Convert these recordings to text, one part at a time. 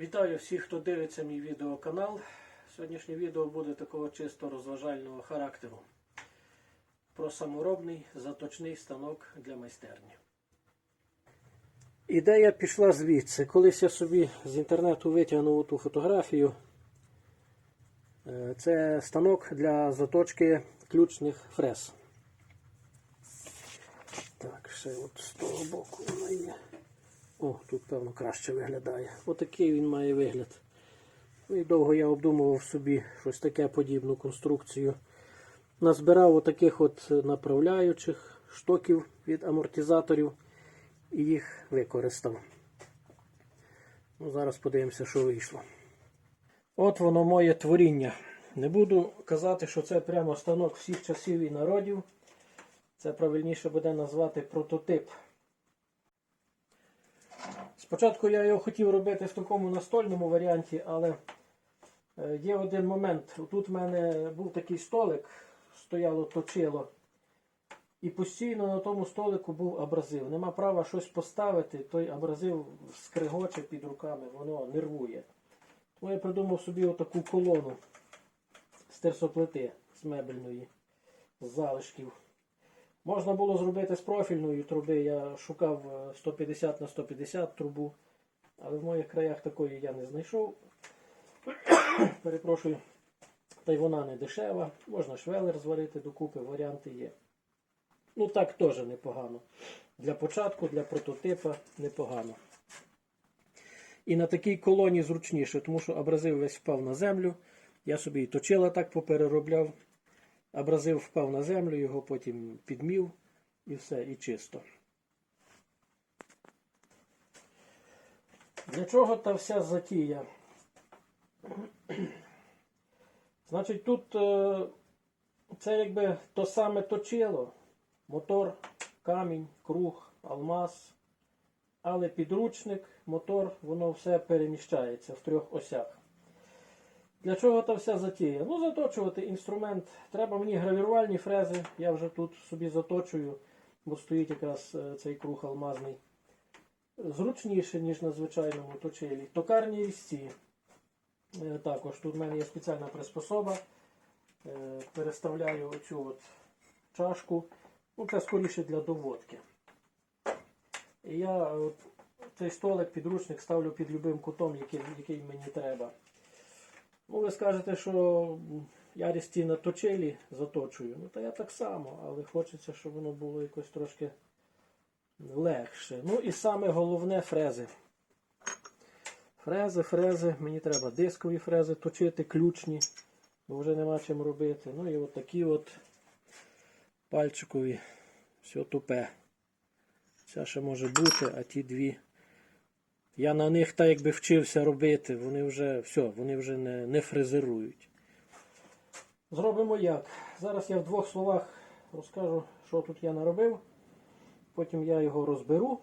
Вітаю всіх, хто дивиться мій відеоканал. Сьогоднішнє відео буде такого чисто розважального характеру. Про саморобний заточний станок для майстерні. Ідея пішла звідси. Колись я собі з інтернету витягнув ту фотографію. Е, Це станок для заточки ключних фрез. Так, ще от з того боку вона є. О, тут, певно, краще виглядає. Отакий він має вигляд. Ну і довго я обдумував собі щось таке подібну конструкцію. Назбирав отаких от направляючих штоків від амортизаторів і їх використав. Ну, Зараз подивимося, що вийшло. От воно моє творіння. Не буду казати, що це прямо станок всіх часів і народів. Це правильніше буде назвати прототип. Спочатку я його хотів робити в такому настольному варіанті, але е, є один момент. Тут в мене був такий столик, стояло точило, і постійно на тому столику був абразив. Нема права щось поставити, той абразив скригоче під руками, воно нервує. Тому я придумав собі отаку колону з терсоплити, з мебельної, з залишків. Можна було зробити з профільної труби. Я шукав е, 150 на 150 трубу, але в моїх краях такої я не знайшов. Перепрошую. Та й вона не дешева. Можна швелер зварити докупи, варіанти є. Ну так теж непогано. Для початку, для прототипа непогано. І на такій колоні зручніше, тому що абразив весь впав на землю. Я собі і точила так попереробляв. Абразив впав на землю, його потім підмів і все, і чисто. Для чого та вся затія? Значить, тут е, це якби то саме точило. Мотор, камінь, круг, алмаз. Але підручник, мотор, воно все переміщається в трьох осях. Для чого та вся затія? Ну, заточувати інструмент. Треба мені гравірувальні фрези. Я вже тут собі заточую, бо стоїть якраз е, цей круг алмазний. Зручніше, ніж на звичайному точилі. Токарні різці. Е, Також тут в мене є спеціальна приспособа. Е, Переставляю оцю от чашку. Ну, це скоріше для доводки. І я от, цей столик, підручник ставлю під любим кутом, який, який мені треба. Ну, ви скажете, що я різці на точилі заточую. Ну, то я так само, але хочеться, щоб воно було якось трошки легше. Ну і саме головне фрези. Фрези, фрези, мені треба дискові фрези точити, ключні, бо вже нема чим робити. Ну і от такі от пальчикові, все тупе. Ця ще може бути, а ті дві. Я на них так якби вчився робити, вони вже все, вони вже не, не фрезерують. Зробимо як. Зараз я в двох словах розкажу, що тут я наробив. Потім я його розберу,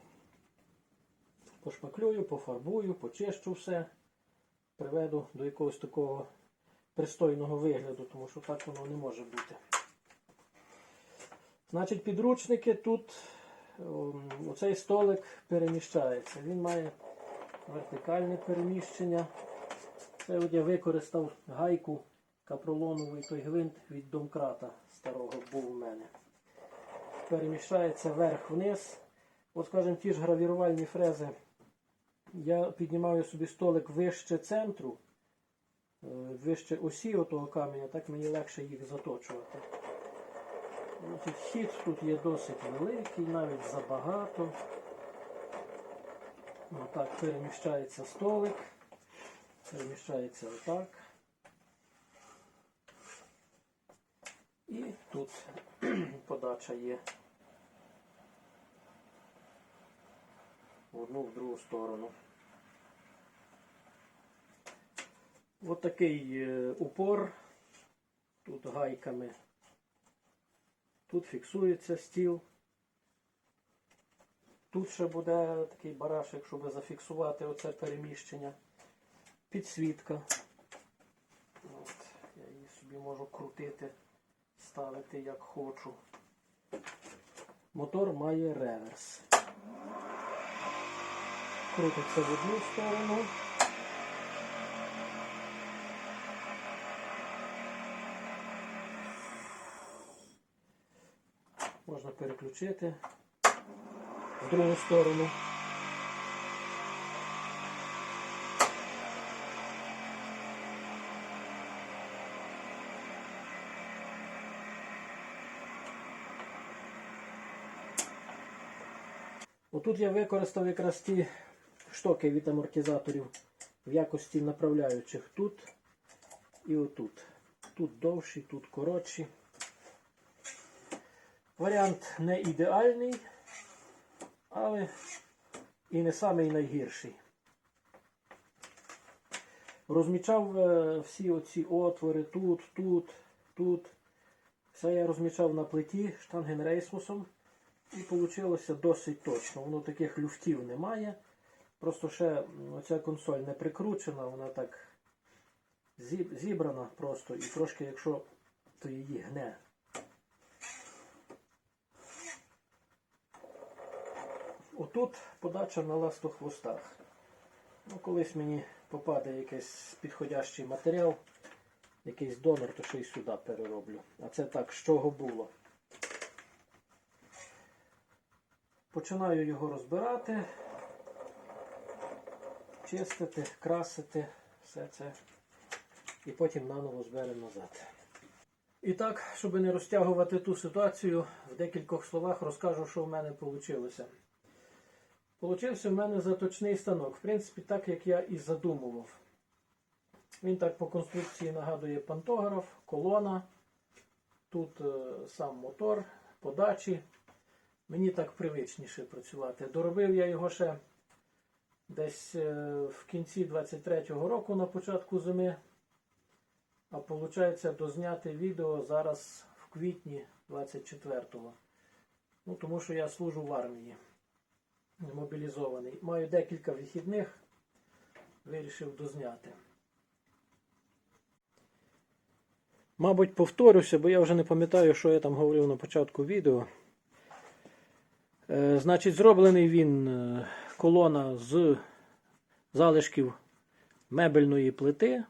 пошпаклюю, пофарбую, почищу все, приведу до якогось такого пристойного вигляду, тому що так воно не може бути. Значить, підручники тут оцей столик переміщається. Він має вертикальне переміщення. Це от я використав гайку капролоновий той гвинт від домкрата старого був у мене. Переміщається вверх-вниз. От, скажімо, ті ж гравірувальні фрези. Я піднімаю собі столик вище центру, е, вище осі отого каменя, так мені легше їх заточувати. Значить, Хід тут є досить великий, навіть забагато. Отак переміщається столик. Переміщається отак. І тут подача є в одну в другу сторону. Ось такий е, упор. Тут гайками. Тут фіксується стіл. Тут ще буде такий барашик, щоб зафіксувати оце переміщення. Підсвітка. От, Я її собі можу крутити, ставити як хочу. Мотор має реверс. Крутиться в одну сторону. Можна переключити в другу сторону. Отут я використав якраз ті штоки від амортизаторів в якості направляючих тут і отут. Тут довші, тут коротші. Варіант не ідеальний, але і не самий найгірший. Розмічав е, всі оці отвори тут, тут, тут. Все я розмічав на плиті штангенрейсмусом. І вийшло досить точно. Воно таких люфтів немає. Просто ще оця консоль не прикручена, вона так зібрана просто і трошки, якщо то її гне. Отут подача на ластохвостах. Ну, колись мені попаде якийсь підходящий матеріал, якийсь донор, то ще й сюди перероблю. А це так, з чого було. Починаю його розбирати, чистити, красити, все це. І потім наново зберемо назад. І так, щоб не розтягувати ту ситуацію, в декількох словах розкажу, що в мене вийшло. Получився в мене заточний станок. В принципі, так як я і задумував. Він так по конструкції нагадує пантограф, колона. Тут е, сам мотор, подачі. Мені так привичніше працювати. Доробив я його ще десь е, в кінці 23-го року на початку зими. А виходить, дозняти відео зараз в квітні 24-го. Ну, тому що я служу в армії мобілізований. Маю декілька вихідних, вирішив дозняти. Мабуть, повторюся, бо я вже не пам'ятаю, що я там говорив на початку відео. Е, значить, зроблений він е, колона з залишків мебельної плити.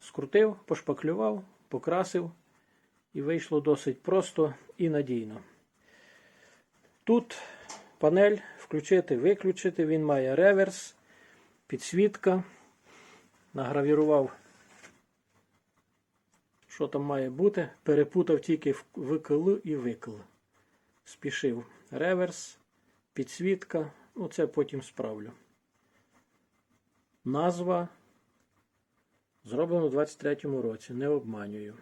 Скрутив, пошпаклював, покрасив і вийшло досить просто і надійно. Тут панель включити, виключити. Він має реверс, підсвітка. Награвірував, що там має бути. Перепутав тільки ВКЛ і ВИКЛ. Спішив реверс, підсвітка. Ну, це потім справлю. Назва. Зроблено у 23-му році, не обманюю.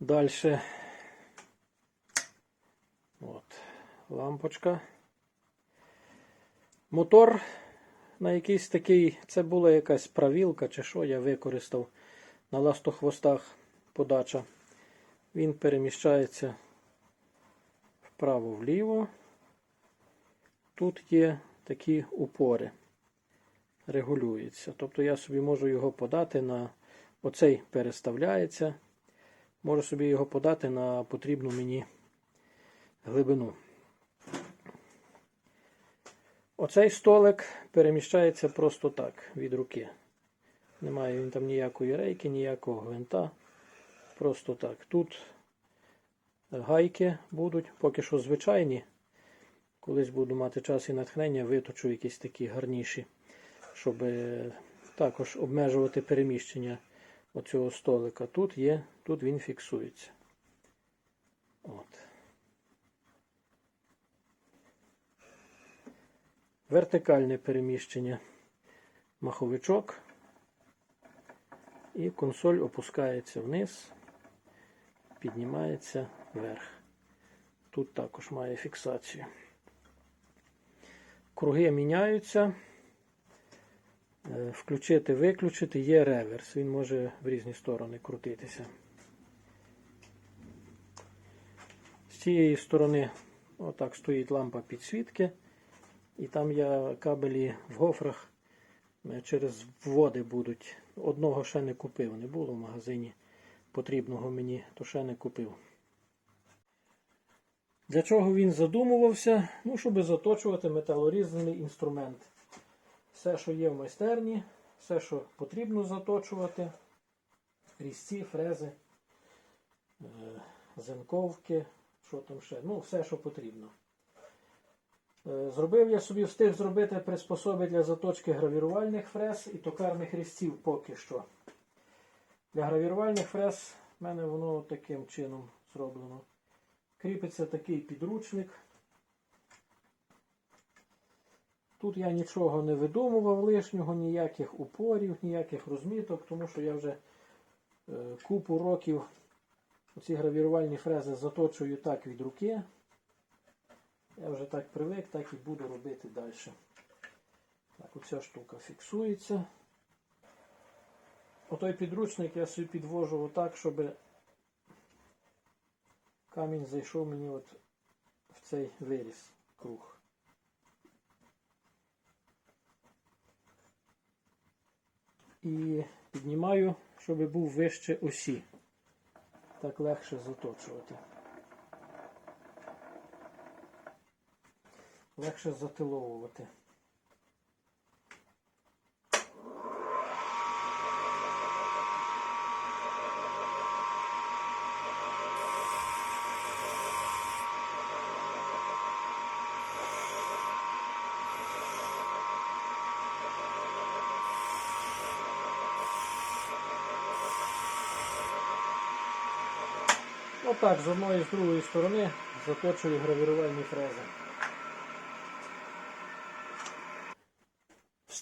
Далі. От, лампочка. Мотор на якийсь такий, це була якась правілка чи що я використав на ластохвостах подача. Він переміщається вправо-вліво. Тут є такі упори. Регулюється. Тобто я собі можу його подати на оцей переставляється. Можу собі його подати на потрібну мені глибину. Оцей столик переміщається просто так від руки. Немає він там ніякої рейки, ніякого гвинта. Просто так. Тут гайки будуть, поки що звичайні. Колись буду мати час і натхнення, виточу якісь такі гарніші, щоб е, також обмежувати переміщення оцього столика. Тут є, тут він фіксується. От. Вертикальне переміщення маховичок. І консоль опускається вниз, піднімається вверх. Тут також має фіксацію. Круги міняються. Е, Включити, виключити, є реверс. Він може в різні сторони крутитися. З цієї сторони отак стоїть лампа підсвітки. І там я кабелі в гофрах е, через вводи будуть. Одного ще не купив, не було в магазині потрібного мені, то ще не купив. Для чого він задумувався? Ну, щоб заточувати металорізаний інструмент. Все, що є в майстерні, все, що потрібно заточувати, різці, фрези, е, зенковки, що там ще, ну, все, що потрібно. Е, Зробив я собі встиг зробити приспособи для заточки гравірувальних фрез і токарних різців поки що. Для гравірувальних фрез в мене воно таким чином зроблено. Кріпиться такий підручник. Тут я нічого не видумував лишнього, ніяких упорів, ніяких розміток, тому що я вже е, купу років ці гравірувальні фрези заточую так від руки. Я вже так привик, так і буду робити далі. Так, оця штука фіксується. Отой підручник я собі підвожу отак, щоб камінь зайшов мені от в цей виріз круг. І піднімаю, щоб був вище осі. Так легше заточувати. Легше затиловувати. Отак, з одної і з другої сторони заточую гравірувальні фрези.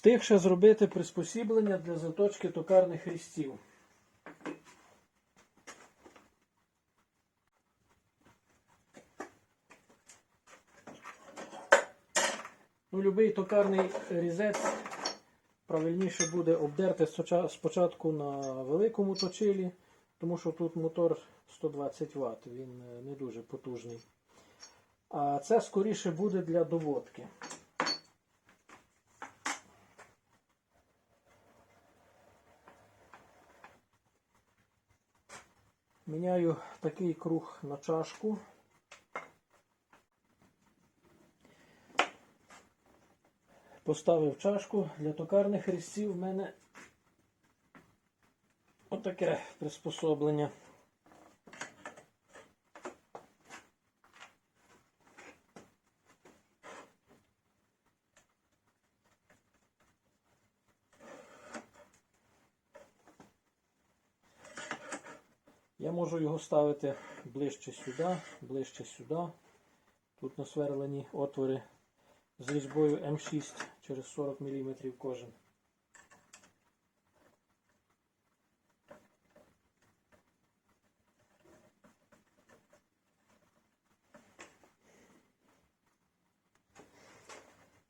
Встиг зробити приспосіблення для заточки токарних різців. Ну, Любий токарний різець правильніше буде обдерти спочатку на великому точилі, тому що тут мотор 120 Вт, він е, не дуже потужний. А це скоріше буде для доводки. Міняю такий круг на чашку. Поставив чашку для токарних різців в мене отаке приспособлення. Я можу його ставити ближче сюди, ближче сюди. Тут насверлені отвори з різьбою М6 через 40 мм кожен.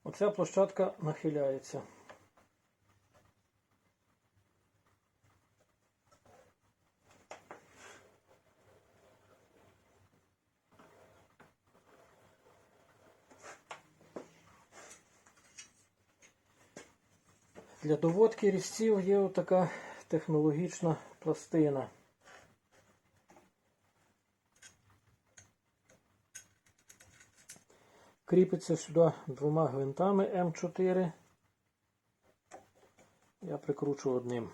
Оця площадка нахиляється. Для доводки різців є така технологічна пластина. Кріпиться сюди двома гвинтами М4. Я прикручу одним.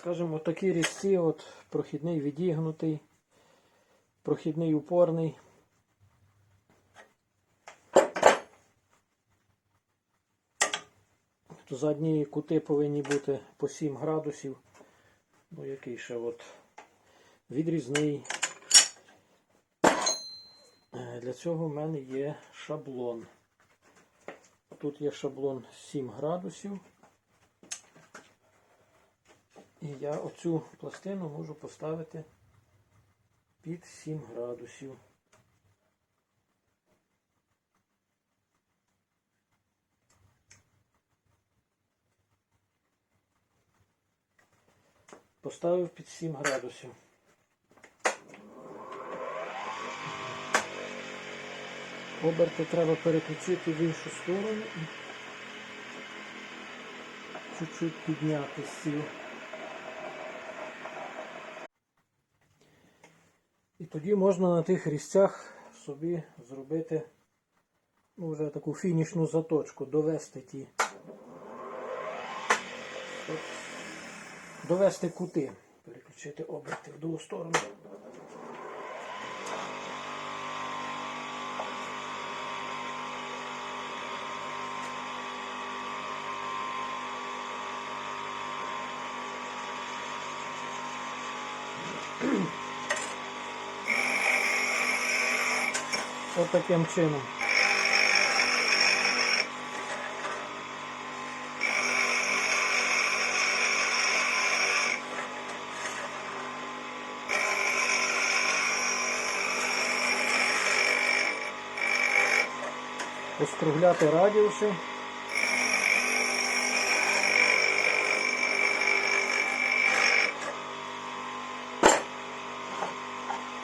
Скажімо, такі різці, от прохідний відігнутий, прохідний упорний. То задні кути повинні бути по 7 градусів. Ну, який ще от відрізний. Е, Для цього в мене є шаблон. Тут є шаблон 7 градусів. І я оцю пластину можу поставити під 7 градусів. Поставив під 7 градусів. Оберти треба переключити в іншу сторону і чуть-чуть підняти сіл. Тоді можна на тих різцях собі зробити ну, вже таку фінішну заточку, довести ті. Довести кути, переключити оберти в другу сторону. От таким чином. Розкругляти радіуси.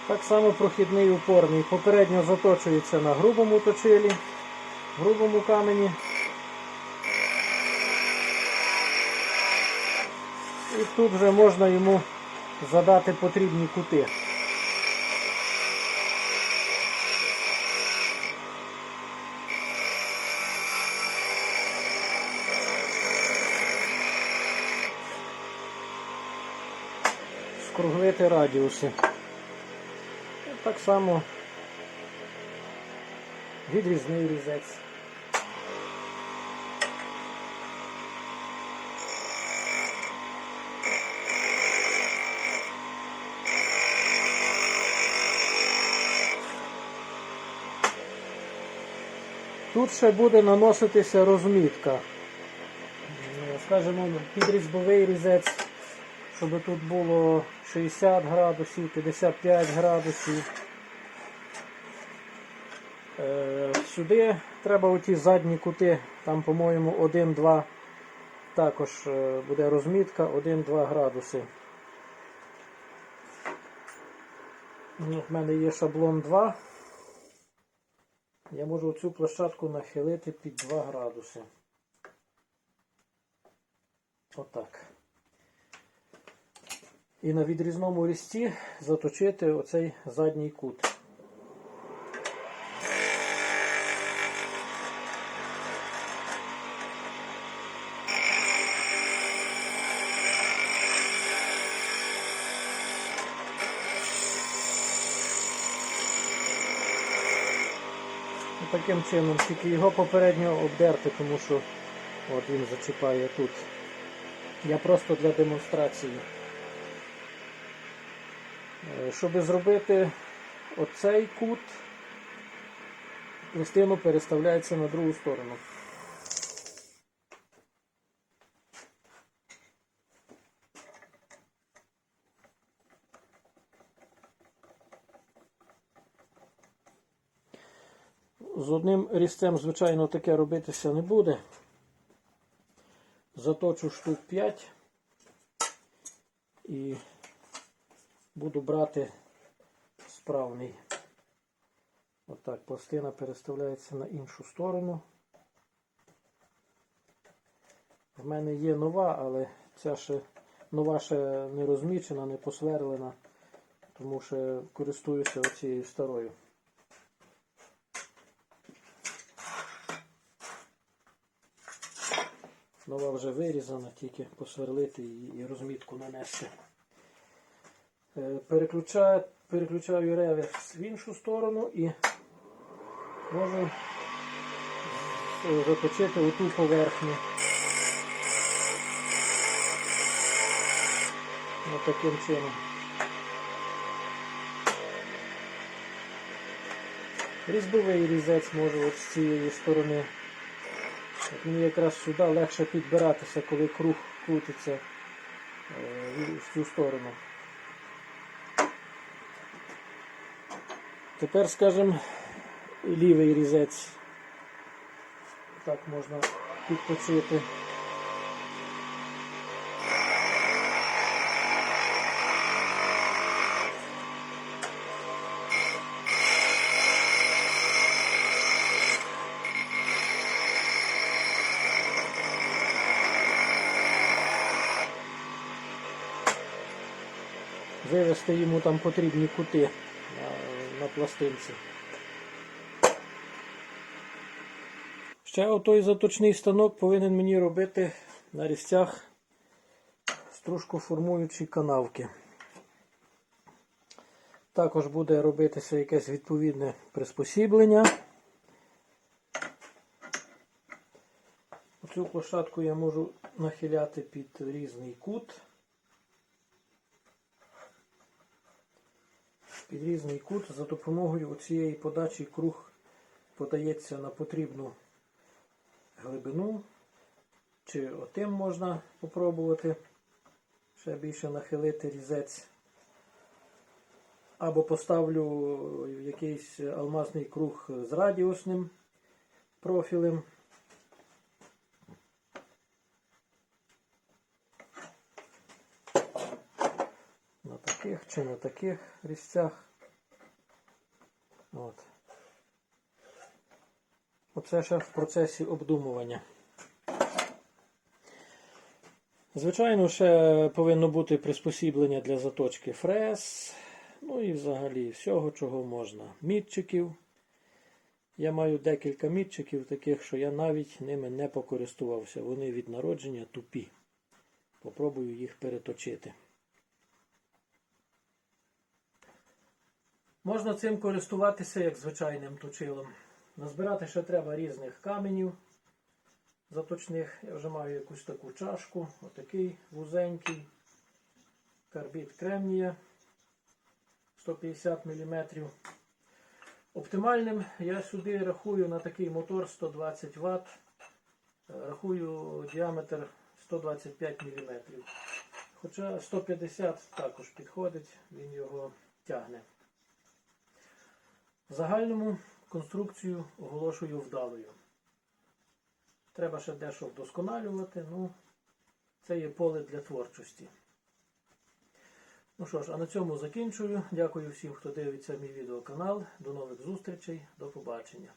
Так само прохідний упорний. Попередньо заточується на грубому точилі, грубому камені. І тут вже можна йому задати потрібні кути. Скруглити радіуси. Так само відрізний різець. Тут ще буде наноситися розмітка. Е, Скажімо, підрізьбовий різець, щоб тут було 60 градусів, 55 градусів. Е, Сюди треба оті задні кути, там, по-моєму, 1-2. Також е, буде розмітка 1-2 градуси. В мене є шаблон 2. Я можу цю площадку нахилити під 2 градуси. Отак. І на відрізному різці заточити оцей задній кут. Таким чином, тільки його попередньо обдерти, тому що от він зачіпає тут. Я просто для демонстрації. Е, Щоб зробити оцей кут, пластину переставляється на другу сторону. З одним різцем, звичайно, таке робитися не буде. Заточу штук 5 і буду брати справний. Отак, пластина переставляється на іншу сторону. В мене є нова, але ця ще нова ще не розмічена, не посверлена, тому що користуюся оцією старою. Нова вже вирізана, тільки посверлити і розмітку нанести. Е, Переключаю, переключаю реверс в іншу сторону і можу заточити оту поверхню. Ось таким чином. Різьбовий різець можу от з цієї сторони. От мені якраз сюди легше підбиратися, коли круг крутиться е, в цю сторону. Тепер, скажімо, лівий різець. Так можна підточити. Вивести йому там потрібні кути на, пластинці. Ще отой заточний станок повинен мені робити на різцях стружкоформуючі канавки. Також буде робитися якесь відповідне приспосіблення. Цю площадку я можу нахиляти під різний кут. Під різний кут за допомогою цієї подачі круг подається на потрібну глибину. Чи отим можна попробувати ще більше нахилити різець. Або поставлю якийсь алмазний круг з радіусним профілем. На таких чи на таких різцях. От. Оце ще в процесі обдумування. Звичайно, ще повинно бути приспосіблення для заточки фрез. Ну і взагалі всього, чого можна. Мітчиків. Я маю декілька мітчиків таких, що я навіть ними не покористувався. Вони від народження тупі. Попробую їх переточити. Можна цим користуватися як звичайним точилом. Назбирати ще треба різних каменів заточних. Я вже маю якусь таку чашку, отакий вузенький карбід кремнія 150 мм. Оптимальним я сюди рахую на такий мотор 120 Вт. Рахую діаметр 125 мм. Хоча 150 також підходить, він його тягне. Загальному конструкцію оголошую вдалою. Треба ще дещо вдосконалювати, ну це є поле для творчості. Ну що ж, а на цьому закінчую. Дякую всім, хто дивиться мій відеоканал. До нових зустрічей, до побачення.